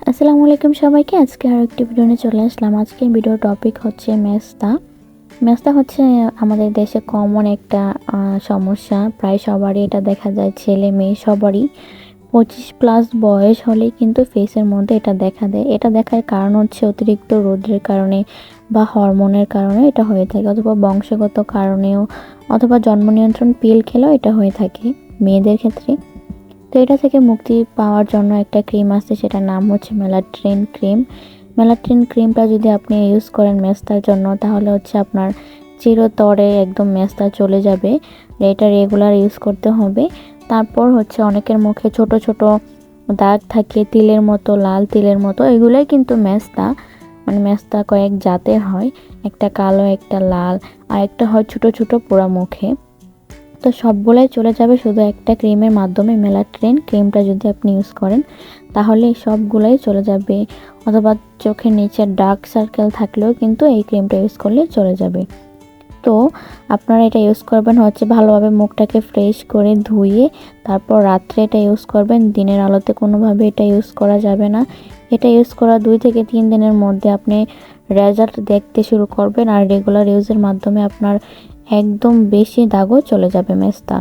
আসসালামু আলাইকুম সবাইকে। আজকে আরও একটি ভিডিও নিয়ে চলে আসলাম। আজকে ভিডিও টপিক হচ্ছে মেস্তা। মেস্তা হচ্ছে আমাদের দেশে কমন একটা সমস্যা। প্রায় সবারই এটা দেখা যায়, ছেলে মেয়ে সবারই। পঁচিশ প্লাস বয়স হলেই কিন্তু ফেসের মধ্যে এটা দেখা দেয়। এটা দেখার কারণ হচ্ছে অতিরিক্ত রোদের কারণে বা হরমোনের কারণে এটা হয়ে থাকে, অথবা বংশগত কারণেও, অথবা জন্ম নিয়ন্ত্রণ পিল খেলেও এটা হয়ে থাকে মেয়েদের ক্ষেত্রে। তো এটা থেকে মুক্তি পাওয়ার জন্য একটা ক্রিম আছে, সেটার নাম হচ্ছে মেলাট্রিন ক্রিম মেলাট্রিন ক্রিমটা যদি আপনি ইউজ করেন মেস্তার জন্য, তাহলে হচ্ছে আপনার চিরতরে একদম মেস্তা চলে যাবে। এটা রেগুলার ইউজ করতে হবে। তারপর হচ্ছে অনেকের মুখে ছোট ছোট দাগ থাকে, তিলের মতো, লাল তিলের মতো, এগুলোই কিন্তু মেস্তা। মানে মেস্তা কয়েক জাতের হয়, একটা কালো, একটা লাল, আর একটা হয় ছোট ছোট পোড়া মুখে। তো সবগুলাই চলে যাবে শুধু একটা ক্রিমের মাধ্যমে মেলাট্রেন ক্রিমটা যদি আপনি ইউজ করেন, তাহলে সবগুলাই চলে যাবে। অথবা চোখের নিচে ডার্ক সার্কেল থাকলেও কিন্তু এই ক্রিমটা ইউজ করলে চলে যাবে। তো আপনারা এটা ইউজ করবেন হচ্ছে ভালোভাবে মুখটাকে ফ্রেশ করে ধুয়ে, তারপর রাত্রে এটা ইউজ করবেন, দিনের আলোতে কোনোভাবে এটা ইউজ করা যাবে না। এটা ইউজ করা দুই থেকে তিন দিনের মধ্যে আপনি রেজাল্ট দেখতে শুরু করবেন আর রেগুলার ইউজের মাধ্যমে আপনার একদম বেশি দাগও চলে যাবে মেস্তা।